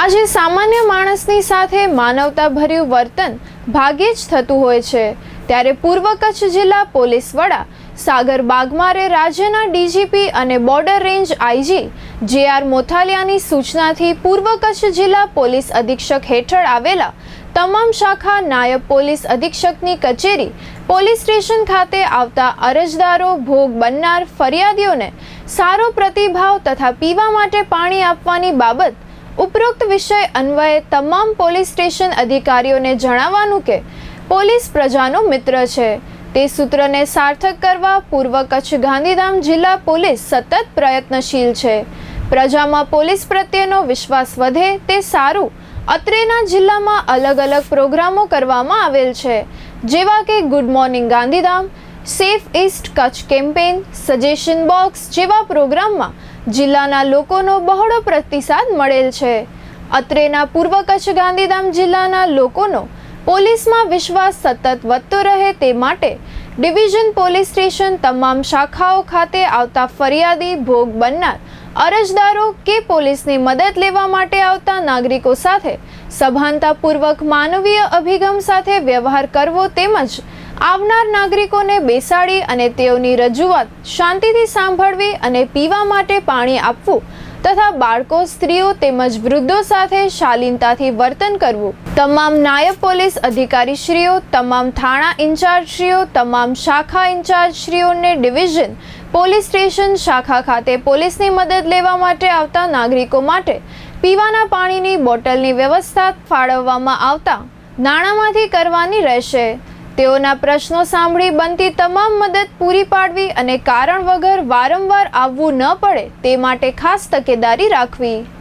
આજે સામાન્ય માણસની સાથે માનવતાભર્યું વર્તન ભાગ્યે જ થતું હોય છે. ત્યારે પૂર્વ કચ્છ જિલ્લા પોલીસ વડા સાગર બાગમારે રાજ્યના ડીજીપી અને border range IG J R મોથાલિયાની સૂચનાથી પૂર્વ કચ્છ જિલ્લા પોલીસ અધિક્ષક હેઠળ આવેલા તમામ શાખા નાયબ પોલીસ અધિક્ષકની કચેરી, પોલીસ સ્ટેશન ખાતે આવતા અરજદારો, ભોગ બનનાર ફરિયાદીઓને સારો પ્રતિભાવ તથા પીવા માટે પાણી આપવાની બાબત ઉપરોક્ત વિષય અન્વયે તમામ પોલીસ સ્ટેશન અધિકારીઓને જણાવવાનું કે પોલીસ પ્રજાનો મિત્ર છે. તે સૂત્રને સાર્થક કરવા પૂર્વ કચ્છ ગાંધીધામ જિલ્લા પોલીસ સતત પ્રયત્નશીલ છે. પ્રજામાં પોલીસ પ્રત્યેનો વિશ્વાસ વધે તે સારું. અત્રેના જિલ્લામાં અલગ અલગ પ્રોગ્રામો કરવામાં આવેલ છે. જેવા કે good morning Gandhidham, safe east Kutch campaign suggestion box જેવા પ્રોગ્રામમાં જિલ્લાના લોકોનો બહોળો પ્રતિસાદ મળેલ છે. અત્રેના પૂર્વ કચ્છ ગાંધીધામ જિલ્લાના લોકોનો પોલીસમાં વિશ્વાસ સતત વધતો રહે તે માટે ડિવિઝન પોલીસ સ્ટેશન તમામ શાખાઓ ખાતે આવતા ફરિયાદી ભોગ બનનાર અરજદારો કે પોલીસની મદદ લેવા માટે આવતા નાગરિકો સાથે સભાનતાપૂર્વક માનવીય અભિગમ સાથે વ્યવહાર કરવો તેમજ આવનાર નાગરિકોને બેસાડી અને તેઓની રજૂઆત શાંતિથી સાંભળવી અને પીવા માટે પાણી આપવું તથા બાળકો, સ્ત્રીઓ તેમજ વૃદ્ધો સાથે શાલીનતાથી વર્તન કરવું. તમામ નાયબ પોલીસ અધિકારીશ્રીઓ, તમામ થાણા ઇન્ચાર્જશ્રીઓ, તમામ શાખા ઇન્ચાર્જશ્રીઓને ડિવિઝન, પોલીસ સ્ટેશન, શાખા ખાતે પોલીસની મદદ લેવા માટે આવતા નાગરિકો માટે પીવાના પાણીની બોટલની વ્યવસ્થા ફાળવવામાં આવતા નાણાંમાંથી કરવાની રહેશે. તેઓના પ્રશ્નો સાંભળી બનતી તમામ મદદ પૂરી પાડવી અને કારણ વગર વારંવાર આવવું ન પડે તે માટે ખાસ તકેદારી રાખવી.